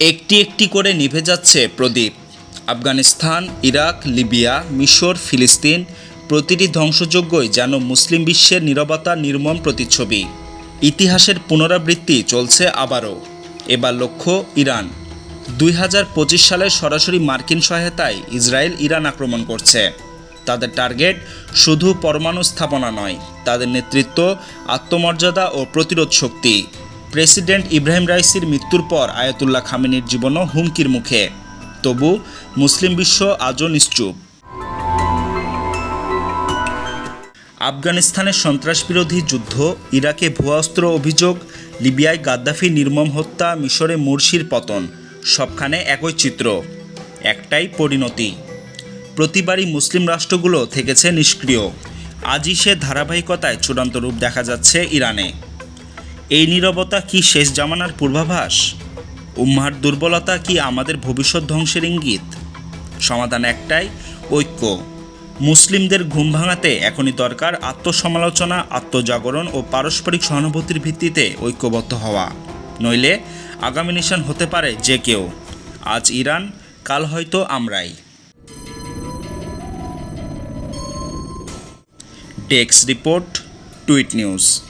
একটি একটি করে নিভে যাচ্ছে প্রদীপ। আফগানিস্তান, ইরাক, লিবিয়া, মিশর, ফিলিস্তিন প্রতিটি ধ্বংসযজ্ঞই যেন মুসলিম বিশ্বের নীরবতা নির্মম প্রতিচ্ছবি। ইতিহাসের পুনরাবৃত্তি চলছে আবারও। এবার লক্ষ্য ইরান। দুই সালের সরাসরি মার্কিন সহায়তায় ইসরায়েল ইরান আক্রমণ করছে। তাদের টার্গেট শুধু পরমাণু স্থাপনা নয়, তাদের নেতৃত্ব, আত্মমর্যাদা ও প্রতিরোধ শক্তি। প্রেসিডেন্ট ইব্রাহিম রাইসির মৃত্যুর পর আয়াতুল্লাহ খামেনির জীবনও হুমকির মুখে। তবু মুসলিম বিশ্ব আজও নিশ্চুপ। আফগানিস্তানের সন্ত্রাসবিরোধী যুদ্ধ, ইরাকে ভুয়া অস্ত্র অভিযোগ, লিবিয়ায় গাদ্দাফি নির্মম হত্যা, মিশরে মুরসির পতন, সবখানে একই চিত্র, একটাই পরিণতি। প্রতিবারই মুসলিম রাষ্ট্রগুলো থেকেছে নিষ্ক্রিয়। আজই সে ধারাবাহিকতায় চূড়ান্ত রূপ দেখা যাচ্ছে ইরানে। এই নীরবতা কি শেষ জামানার পূর্বাভাস? উম্মার দুর্বলতা কি আমাদের ভবিষ্যৎ ধ্বংসের ইঙ্গিত? সমাধান একটাই, ঐক্য। মুসলিমদের ঘুম ভাঙাতে এখনই দরকার আত্মসমালোচনা, আত্মজাগরণ ও পারস্পরিক সহানুভূতির ভিত্তিতে ঐক্যবদ্ধ হওয়া। নইলে আগামী নিশান হতে পারে যে কেউ। আজ ইরান, কাল হয়তো আমরাই। Desk report, tweet news.